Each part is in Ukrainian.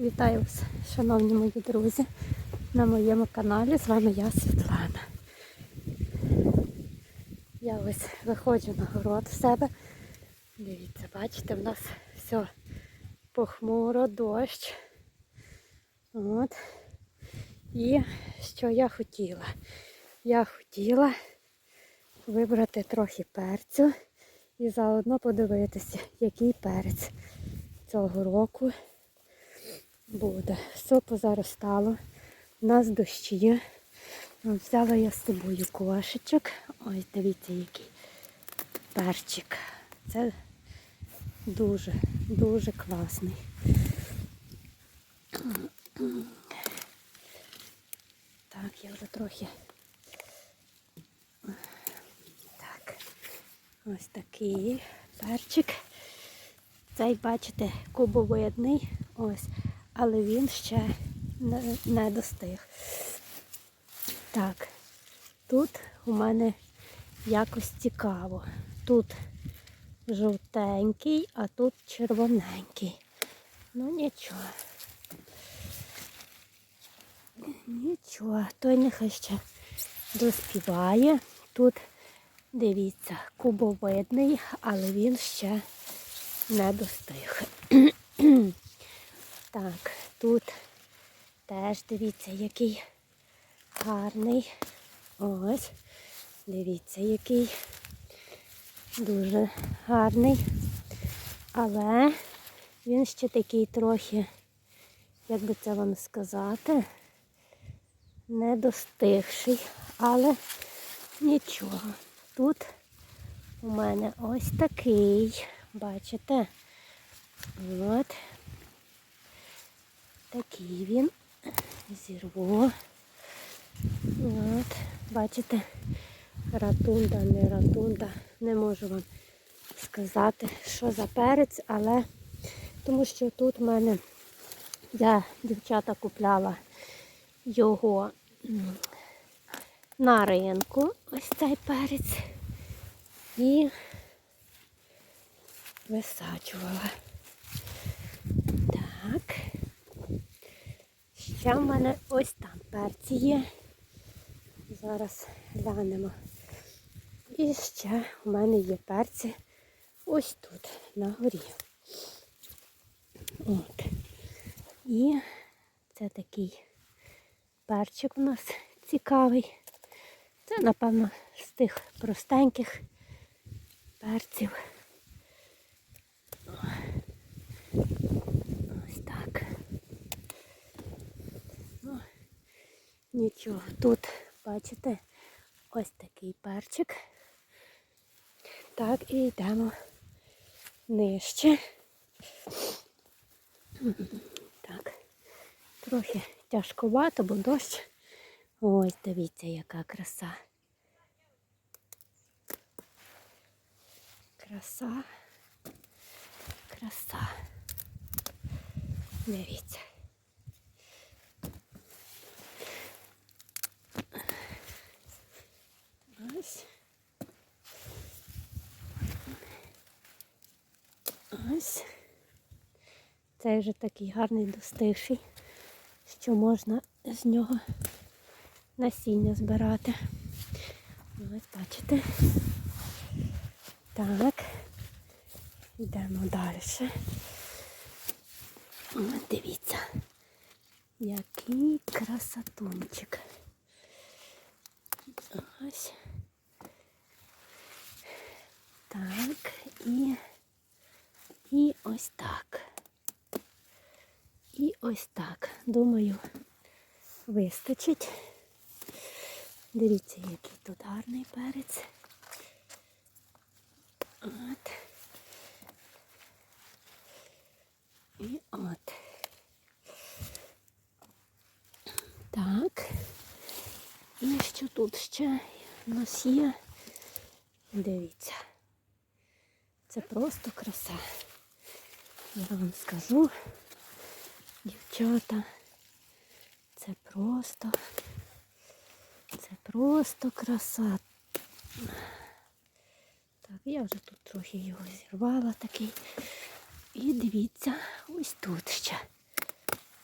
Вітаю вас, шановні мої друзі, на моєму каналі. З вами я, Світлана. Я ось виходжу на город в себе. Дивіться, бачите, в нас все похмуро, дощ. От. І що я хотіла? Я хотіла вибрати трохи перцю і заодно подивитися, який перець цього року буде. Все позаростало. У нас дощі. От Взяла я з собою кошечок. Ось дивіться, який перчик. Це дуже, дуже класний. Так, я вже трохи. Так, ось такий перчик. Цей, бачите, кубовидний. Ось, але він ще не, не достиг. Так, тут у мене якось цікаво. Тут жовтенький, а тут червоненький. Ну нічого. Нічого, той нехай ще доспіває. Тут, дивіться, кубовидний, але він ще не достиг. так, тут теж дивіться, який гарний. Ось. Дивіться, який дуже гарний. Але він ще такий трохи, як би це вам сказати, не достигший. Але нічого. Тут у мене ось такий. Бачите? От. Такий він. Зірву. От. Бачите? Ратунда, не ратунда. Не можу вам сказати, що за перець, але тому що тут в мене я дівчата купляла його на ринку, ось цей перець. І висаджувала. Так. Ще в мене ось там перці є. Зараз глянемо. І ще в мене є перці ось тут, на горі. От. І це такий перчик у нас цікавий. Це, напевно, з тих простеньких перців. Ось так. Ну, нічого. Тут, бачите, ось такий перчик. Так, і йдемо нижче. Так, трохи тяжковато, бо дощ. Ось, дивіться, яка краса. Краса. Краса. Дивіться. Ось. Ось. Цей вже такий гарний достигший, що можна з нього насіння збирати. Ось бачите. Так. Йдемо далі. Дивіться, який красотунчик. Ось. Так, і, і ось так. І ось так. Думаю, вистачить. Дивіться, який тут гарний перець. От. І от. Так. І що тут ще у нас є? Дивіться. Це просто краса. Я вам скажу, дівчата, це просто, це просто краса. Так, я вже тут трохи його зірвала такий. І дивіться, ось тут ще.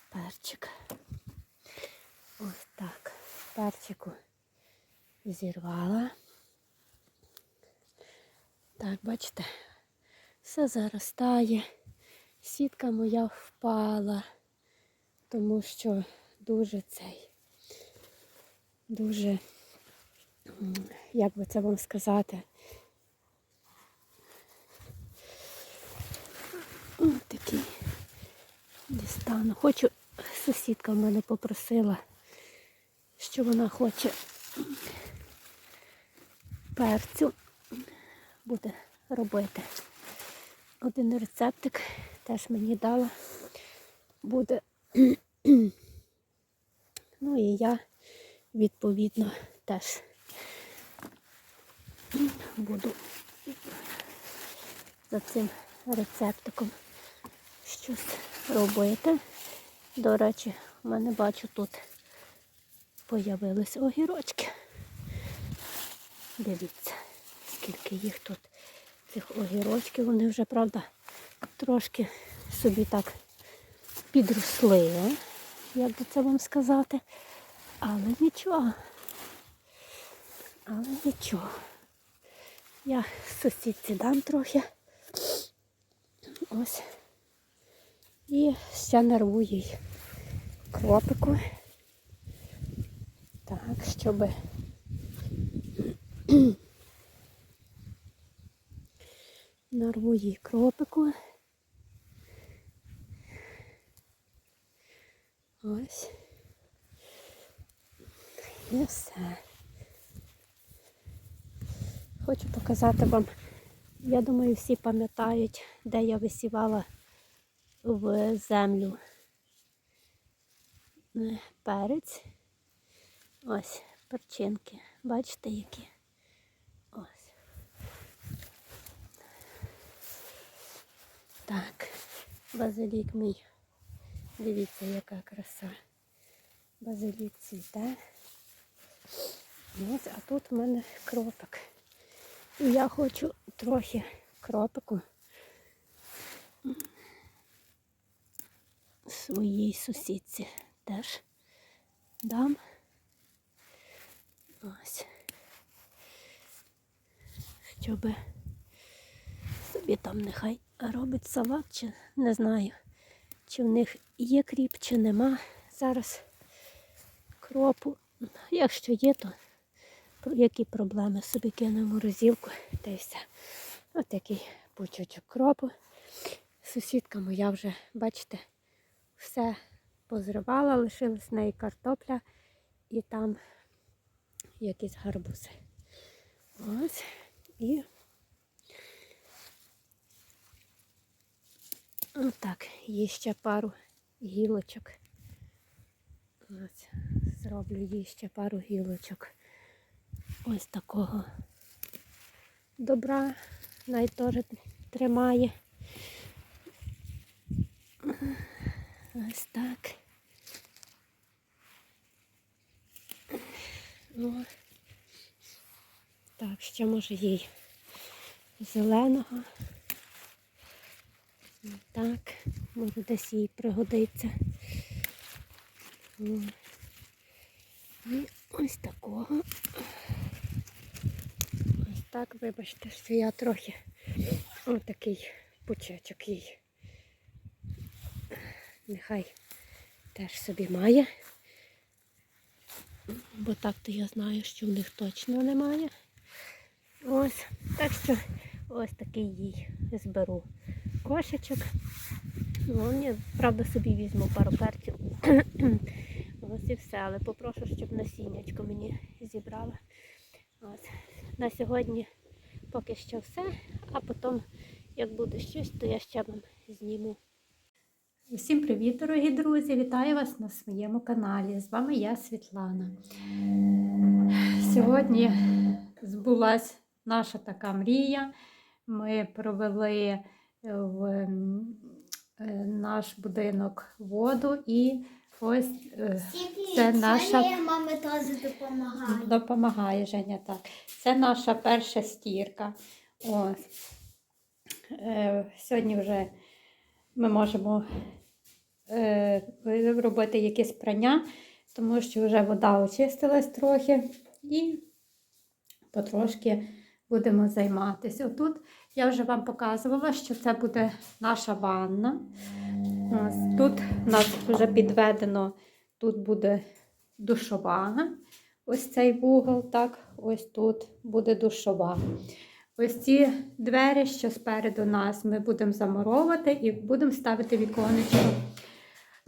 перчик. Ось так. Перчику зірвала. Так, бачите, все заростає. Сітка моя впала, тому що дуже цей, дуже, як би це вам сказати, ось такий дістану. Хочу, сусідка в мене попросила, що вона хоче перцю буде робити. Один рецептик теж мені дала. Буде. Ну і я відповідно теж буду за цим рецептиком щось робити. До речі, в мене бачу тут появились огірочки. Дивіться, скільки їх тут, цих огірочків. Вони вже, правда, трошки собі так підросли, як би це вам сказати. Але нічого. Але нічого. Я сусідці дам трохи. Ось. І ще нарву їй кропику. Так, щоб нарву їй кропику. Ось. І все. Хочу показати вам, я думаю, всі пам'ятають, де я висівала в землю е, перець. Ось перчинки. Бачите, які? Ось. Так, базилік мій. Дивіться, яка краса. Базилік цвіте. Ось, а тут в мене кропик. І я хочу трохи кропику своїй сусідці теж дам. Ось. Щоб собі там нехай робить салат, чи не знаю, чи в них є кріп, чи нема. Зараз кропу. Якщо є, то які проблеми собі кинемо в морозилку та й все. Ось такий пучочок кропу. Сусідка моя вже, бачите, все позривала, лишилась в неї картопля і там якісь гарбузи. Ось. І отак, є ще пару гілочок. Ось, зроблю їй ще пару гілочок. Ось такого добра. Теж тримає. Ось так. О. Так, ще може їй зеленого. Так, може десь їй пригодиться. І ось такого. Ось так, вибачте, що я трохи ось такий пучечок їй. Нехай теж собі має. Бо так то я знаю, що в них точно немає. Ось. Так що ось такий їй зберу кошечок. Ну, я, правда, собі візьму пару перців. Ось і все, але попрошу, щоб насіннячко мені зібрала. Ось. На сьогодні поки що все, а потім, як буде щось, то я ще вам зніму. Усім привіт, дорогі друзі! Вітаю вас на своєму каналі. З вами я Світлана. Сьогодні збулась наша така мрія. Ми провели в е, наш будинок воду і ось е, це наша Це мама теж допомагає. допомагає Женя так. Це наша перша стірка. Ось. Е, сьогодні вже ми можемо робити якесь прання, тому що вже вода очистилась трохи і потрошки будемо займатися. Отут я вже вам показувала, що це буде наша ванна. Тут у нас вже підведено, тут буде душова. Ось цей вугол, так, ось тут буде душова. Ось ці двері, що спереду нас, ми будемо замуровувати і будемо ставити віконечко.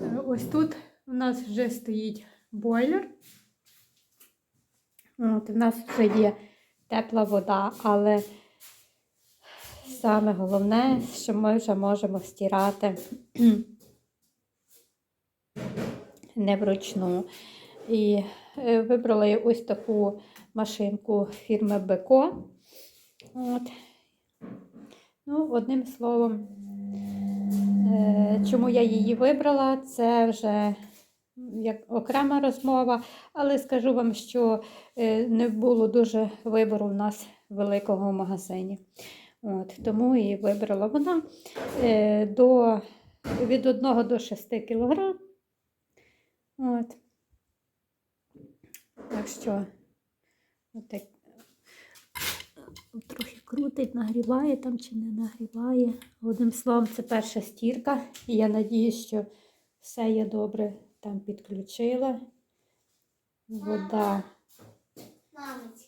Е, Ось тут у нас вже стоїть бойлер. От, у нас вже є тепла вода, але саме головне, що ми вже можемо стирати не вручну. І е, вибрала я ось таку машинку фірми Беко. От. Ну, одним словом, е, чому я її вибрала, це вже як окрема розмова, але скажу вам, що е, не було дуже вибору в нас в магазині. От, тому і вибрала вона е, до, від 1 до 6 кг. От. Так що, отак. Трохи крутить, нагріває там чи не нагріває. Одним словом, це перша стірка. І я надіюсь, що все я добре там підключила. Вода Мамочка,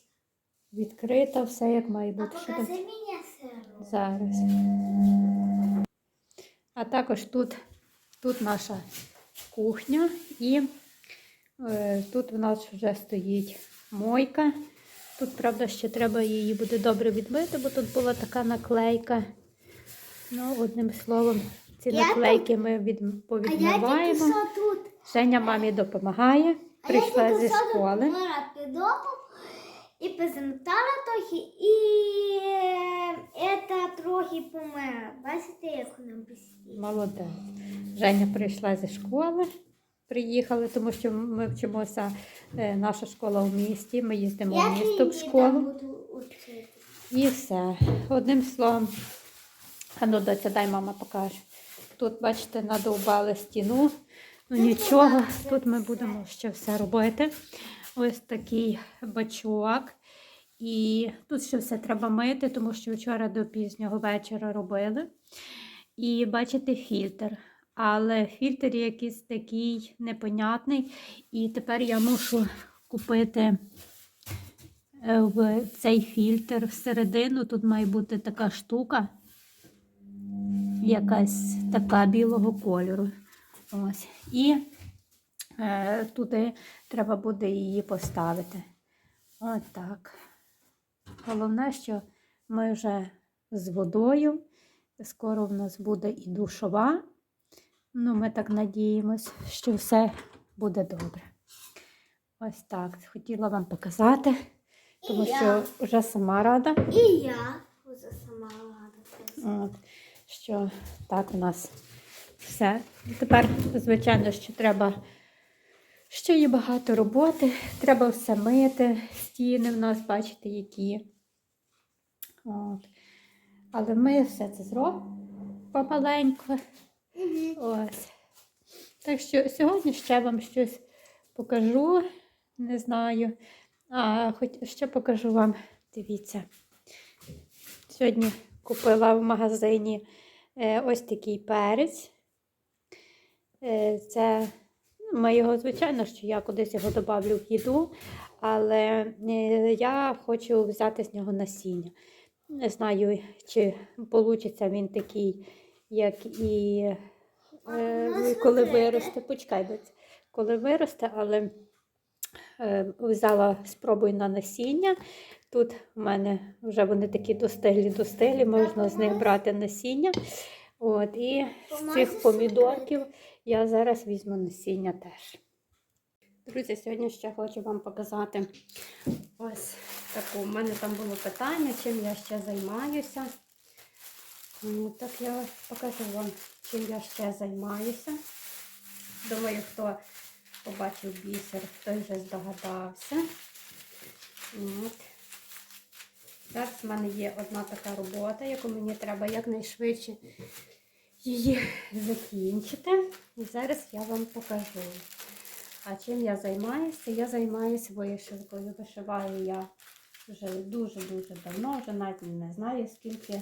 відкрита, все як має бути. Що покажи мені сироп. Зараз. А також тут, тут наша кухня і е, тут у нас вже стоїть мойка. Тут, правда, ще треба її буде добре відмити, бо тут була така наклейка. Ну, одним словом, ці Я наклейки ми від, А повідмиваємо. тут. Женя мамі допомагає. А Прийшла зі тут школи. І позамітала трохи, і це трохи помила. Бачите, як вона блістить? Молодець. Женя прийшла зі школи, приїхали, тому що ми вчимося, е, наша школа в місті, ми їздимо в місто в школу. буду учити. І все. Одним словом, а ну, доця, дай мама покаже. Тут, бачите, надовбали стіну. Ну нічого, тут ми будемо ще все робити. Ось такий бачок. І тут ще все треба мити, тому що вчора до пізнього вечора робили. І бачите фільтр. Але фільтр якийсь такий непонятний. І тепер я мушу купити е, в цей фільтр всередину. Тут має бути така штука, якась така білого кольору. Ось. І туди треба буде її поставити. От так. Головне, що ми вже з водою. Скоро в нас буде і душова. Ну, ми так надіємось, що все буде добре. Ось так. Хотіла вам показати, тому І я. що вже сама рада. І я вже сама рада. От, що так у нас все. Тепер, звичайно, що треба. Ще є багато роботи, треба все мити, стіни в нас, бачите, які. От. Але ми все це зробимо помаленьку. Ось. Так що сьогодні ще вам щось покажу, не знаю. А хоч ще покажу вам, дивіться. Сьогодні купила в магазині е, ось такий перець. Е, Це ми його, звичайно, що я кудись його додавлю в їду, але е, я хочу взяти з нього насіння. Не знаю, чи вийде він такий, як і е, коли виросте. Почекай, коли виросте, але е, взяла спробую на насіння. Тут у мене вже вони такі достиглі, достиглі, можна з них брати насіння. От, і з цих помідорків я зараз візьму насіння теж. Друзі, сьогодні ще хочу вам показати ось таку. У мене там було питання, чим я ще займаюся. Ну, Так я покажу вам, чим я ще займаюся. Думаю, хто побачив бісер, той вже здогадався. От. Зараз в мене є одна така робота, яку мені треба якнайшвидше її закінчити. І зараз я вам покажу. А чим я займаюся? Я займаюся вишивкою. Вишиваю я вже дуже-дуже давно, вже навіть не знаю скільки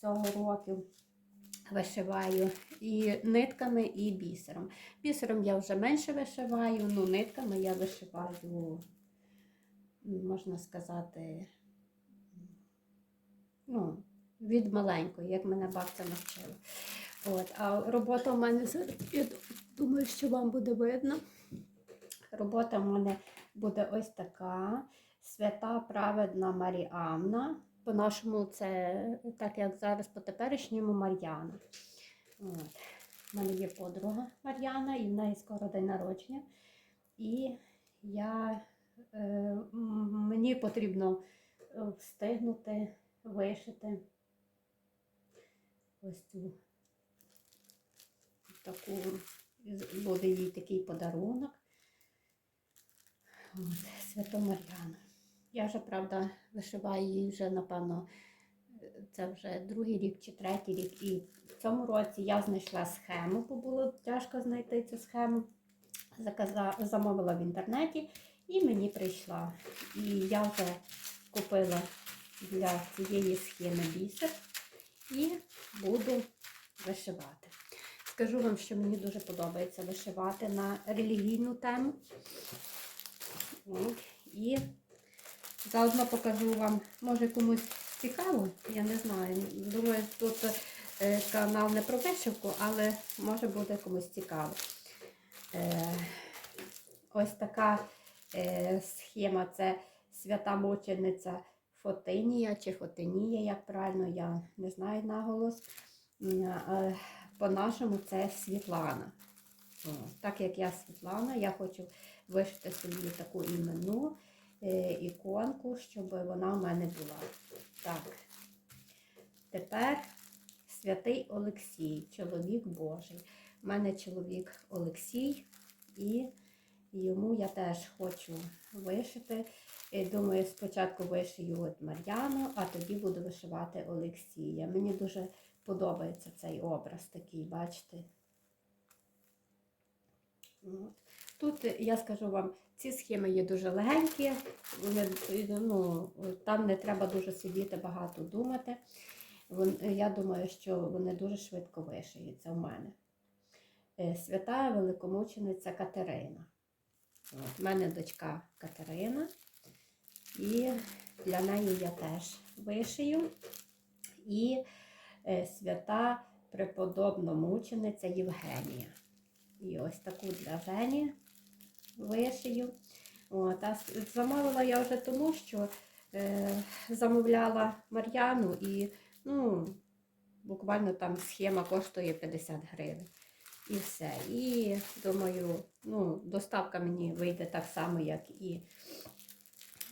цього років вишиваю і нитками, і бісером. Бісером я вже менше вишиваю, ну нитками я вишиваю, можна сказати, ну, від маленької, як мене бабця навчила. От, а робота в мене я думаю, що вам буде видно. Робота в мене буде ось така. Свята праведна Маріанна. По-нашому це так як зараз по теперішньому Мар'яна. От. У мене є подруга Мар'яна, і в неї скоро день народження. І я, е, мені потрібно е, встигнути вишити ось цю таку, буде їй такий подарунок. От, Свято Мар'яна. Я вже, правда, вишиваю її вже, напевно, це вже другий рік чи третій рік. І в цьому році я знайшла схему, бо було тяжко знайти цю схему. Заказа... Замовила в інтернеті і мені прийшла. І я вже купила для цієї схеми бісер і буду вишивати. Скажу вам, що мені дуже подобається вишивати на релігійну тему. І заодно покажу вам, може комусь цікаво, я не знаю. Думаю, тут е, канал не про вишивку, але може буде комусь цікаво. Е, ось така е, схема це свята мучениця Фотинія чи Фотинія, як правильно, я не знаю наголос. По-нашому це Світлана. Так як я Світлана, я хочу вишити собі таку іменну е, іконку, щоб вона в мене була. Так. Тепер святий Олексій, чоловік Божий. У мене чоловік Олексій, і йому я теж хочу вишити. Е, Думаю, спочатку вишию от Мар'яну, а тоді буду вишивати Олексія. Мені дуже подобається цей образ такий, бачите? От. Тут я скажу вам, ці схеми є дуже легенькі, ну, там не треба дуже сидіти, багато думати. Я думаю, що вони дуже швидко вишиються в мене. Е, Свята великомучениця Катерина. В мене дочка Катерина. І для неї я теж вишию. І е, свята преподобна мучениця Євгенія. І ось таку для Жені вишию. От, а замовила я вже тому, що е, замовляла Мар'яну і ну, буквально там схема коштує 50 гривень. І все. І думаю, ну, доставка мені вийде так само, як і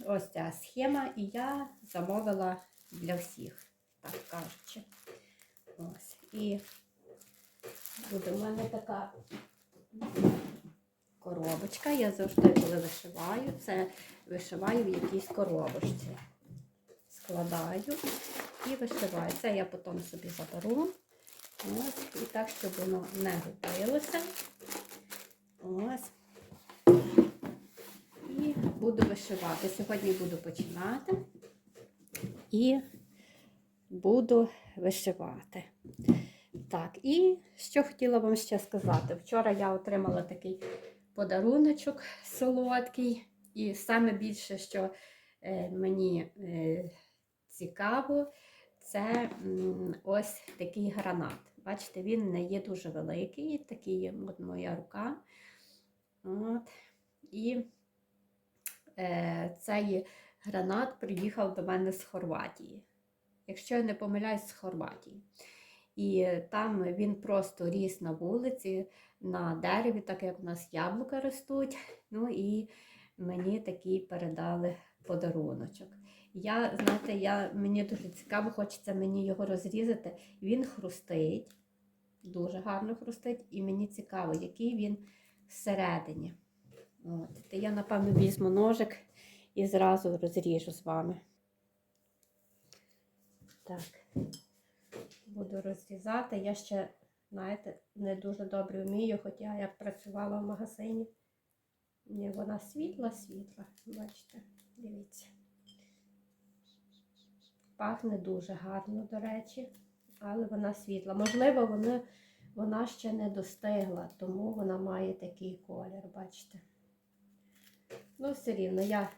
ось ця схема. І я замовила для всіх, так кажучи. Ось. І буде в мене така коробочка. Я завжди, коли вишиваю, це вишиваю в якійсь коробочці. Складаю і вишиваю. Це я потім собі заберу. Ось. І так, щоб воно не губилося. Ось. Буду вишивати. Сьогодні буду починати і буду вишивати. Так, і що хотіла вам ще сказати. Вчора я отримала такий подаруночок солодкий, і саме більше, що е, мені е, цікаво, це ось такий гранат. Бачите, він не є дуже великий, такий от моя рука. От. І цей гранат приїхав до мене з Хорватії. Якщо я не помиляюсь, з Хорватії. І там він просто ріс на вулиці, на дереві, так як у нас яблука ростуть. Ну і мені такий передали подаруночок. Я, знаєте, я, мені дуже цікаво, хочеться мені його розрізати. Він хрустить, дуже гарно хрустить, і мені цікаво, який він всередині. От. То я, напевно, візьму ножик і зразу розріжу з вами. Так. буду розрізати. Я ще, знаєте, не дуже добре вмію, хоча я працювала в магазині. Ні, вона світла, світла. Бачите, дивіться. Пахне дуже гарно, до речі, але вона світла. Можливо, вона, вона ще не достигла, тому вона має такий колір, бачите. Ну, все рівно я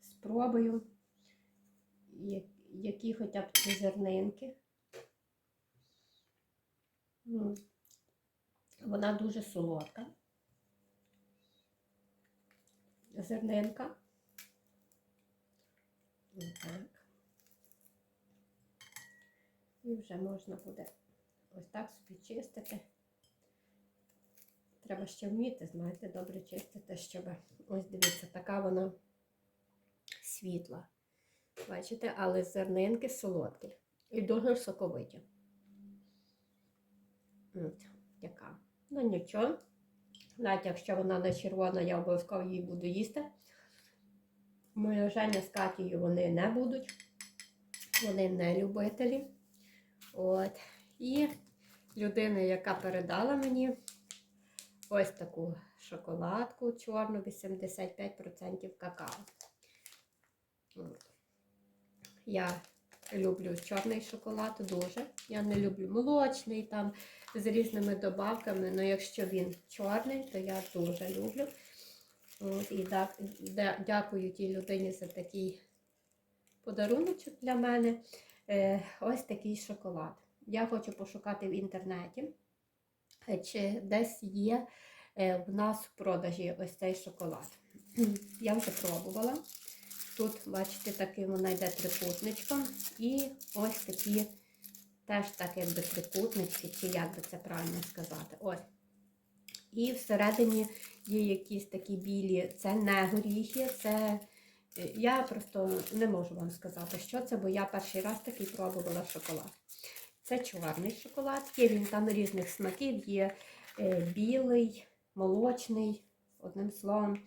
спробую, які хоча б ці зернинки. Вона дуже солодка. Зернинка. Так. І вже можна буде ось так собі чистити. Треба ще вміти, знаєте, добре чистити, щоб ось дивіться, така вона світла. Бачите, але зернинки солодкі і дуже соковиті. Яка. Ну нічого. Навіть якщо вона не червона, я обов'язково її буду їсти. Моя Женя з Катією вони не будуть. Вони не любителі. От. І людина, яка передала мені ось таку шоколадку чорну, 85% какао. Я люблю чорний шоколад дуже. Я не люблю молочний там з різними добавками, але якщо він чорний, то я дуже люблю. І дякую тій людині за такий подаруночок для мене. Е, ось такий шоколад. Я хочу пошукати в інтернеті, чи десь є е, в нас в продажі ось цей шоколад. Я вже пробувала. Тут, бачите, такий вона йде трикутничком. І ось такі теж так якби трикутнички, чи як би це правильно сказати. Ось. І всередині є якісь такі білі, це не горіхи, це. е, Я просто не можу вам сказати, що це, бо я перший раз такий пробувала шоколад. Це чорний шоколад, є він там різних смаків, є е, білий, молочний, одним словом.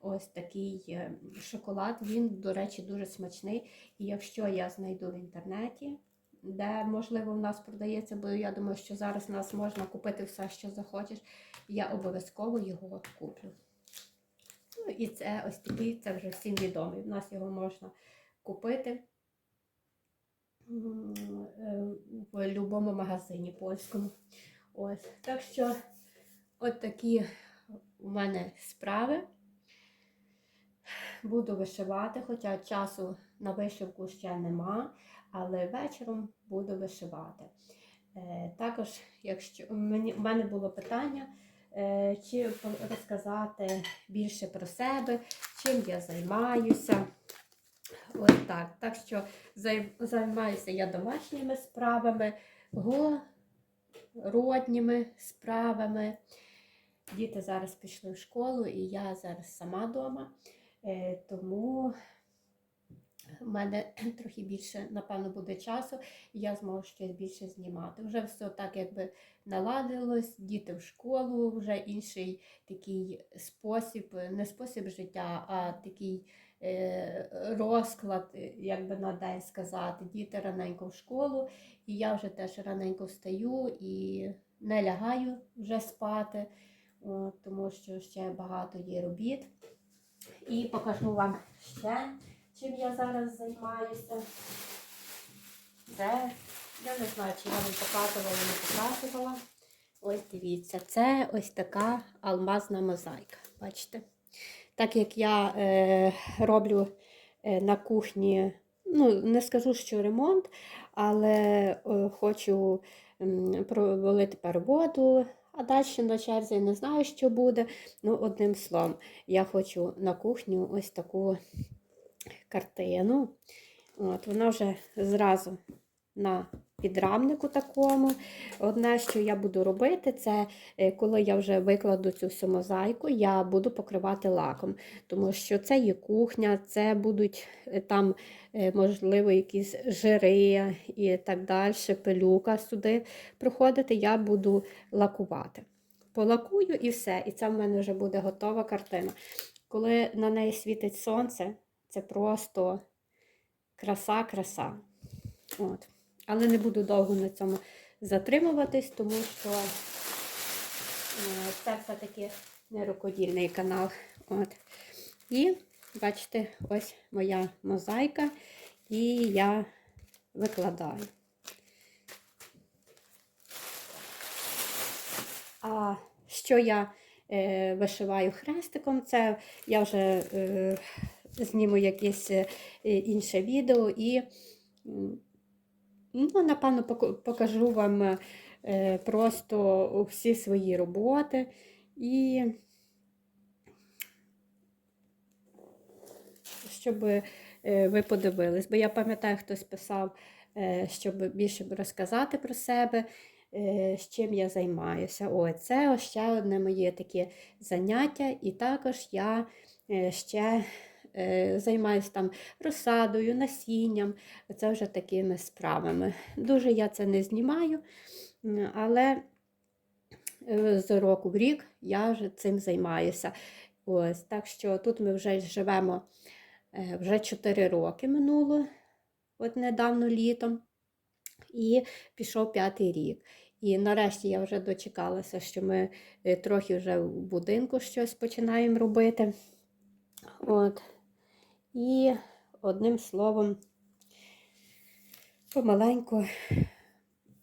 Ось такий е, шоколад. Він, до речі, дуже смачний. І якщо я знайду в інтернеті, де, можливо, в нас продається, бо я думаю, що зараз в нас можна купити все, що захочеш, я обов'язково його куплю. Ну, і це ось такий, це вже всім відомий. У нас його можна купити в будь-якому магазині польському. Ось. Так що, от такі у мене справи. Буду вишивати, хоча часу на вишивку ще нема, але вечором буду вишивати. Е, також, якщо мені, у мене було питання, е, чи розказати більше про себе, чим я займаюся. Ось так. Так що займаюся я домашніми справами, городніми справами. Діти зараз пішли в школу, і я зараз сама вдома. Е, Тому в мене трохи більше, напевно, буде часу, і я зможу щось більше знімати. Вже все так якби наладилось, діти в школу, вже інший такий спосіб, не спосіб життя, а такий розклад, е, як би на день сказати. Діти раненько в школу, і я вже теж раненько встаю і не лягаю вже спати, тому що ще багато є робіт. І покажу вам ще, чим я зараз займаюся. Це, я не знаю, чи я вам показувала, не показувала. Ось дивіться, це ось така алмазна мозаїка. Бачите? Так як я е, роблю е, на кухні, ну, не скажу, що ремонт, але е, хочу провалити воду, а далі на черзі не знаю, що буде. Ну, одним словом, я хочу на кухню ось таку картину. От, вона вже зразу на підрамнику такому. Одне, що я буду робити, це е, коли я вже викладу цю всю мозаїку, я буду покривати лаком. Тому що це є кухня, це будуть е, там, е, можливо, якісь жири і так далі, пилюка сюди проходити, я буду лакувати. Полакую і все. І це в мене вже буде готова картина. Коли на неї світить сонце, це просто краса-краса. От. Але не буду довго на цьому затримуватись, тому що е, це все-таки не рукодільний канал. От. І бачите, ось моя мозаїка, і я викладаю. А що я е, вишиваю хрестиком, це я вже е, зніму якесь е, інше відео і, ну, напевно, покажу вам е, просто всі свої роботи і щоб е, ви подивились. Бо я пам'ятаю, хтось писав, е, щоб більше розказати про себе, з чим я займаюся. О, це ще одне моє таке заняття, і також я ще займаюся там розсадою, насінням, це вже такими справами. Дуже я це не знімаю, але е, з року в рік я вже цим займаюся. Ось, так що тут ми вже живемо е, вже 4 роки минуло, от недавно літом, і пішов п'ятий рік. І нарешті я вже дочекалася, що ми е, трохи вже в будинку щось починаємо робити. От. І одним словом, помаленьку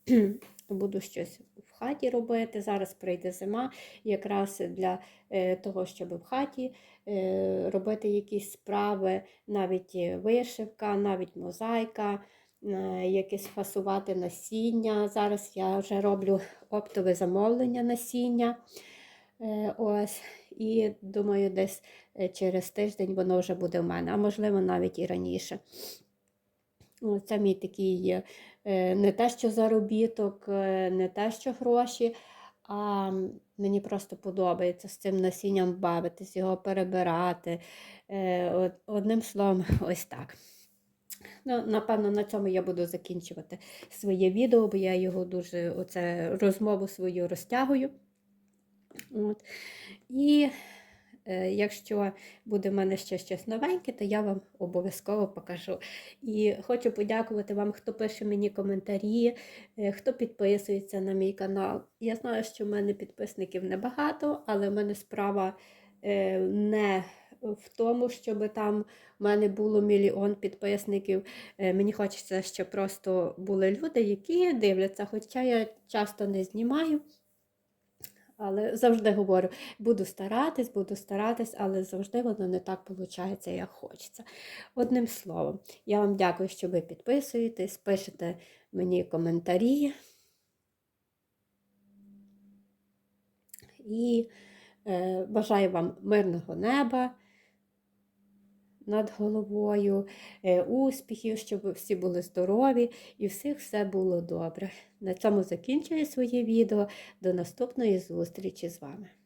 буду щось в хаті робити. Зараз прийде зима, якраз для е, того, щоб в хаті е, робити якісь справи, навіть е, вишивка, навіть мозаїка, якесь фасувати насіння. Зараз я вже роблю оптове замовлення насіння. Е, Ось, і думаю, десь е, через тиждень воно вже буде в мене, а можливо навіть і раніше. Це мій такий е, не те, що заробіток, не те, що гроші, а мені просто подобається з цим насінням бавитись, його перебирати. Одним словом, ось так. Ну, напевно, на цьому я буду закінчувати своє відео, бо я його дуже оце розмову свою розтягую. От. І е, якщо буде в мене ще щось новеньке, то я вам обов'язково покажу. І хочу подякувати вам, хто пише мені коментарі, е, хто підписується на мій канал. Я знаю, що в мене підписників небагато, але в мене справа е, не в тому, щоб там в мене було мільйон підписників. Е, Мені хочеться, щоб просто були люди, які дивляться, хоча я часто не знімаю. Але завжди говорю, буду старатись, буду старатись, але завжди воно не так виходить, як хочеться. Одним словом, я вам дякую, що ви підписуєтесь, пишете мені коментарі. І е, бажаю вам мирного неба над головою, е, успіхів, щоб всі були здорові і всіх все було добре. На цьому закінчую своє відео. До наступної зустрічі з вами.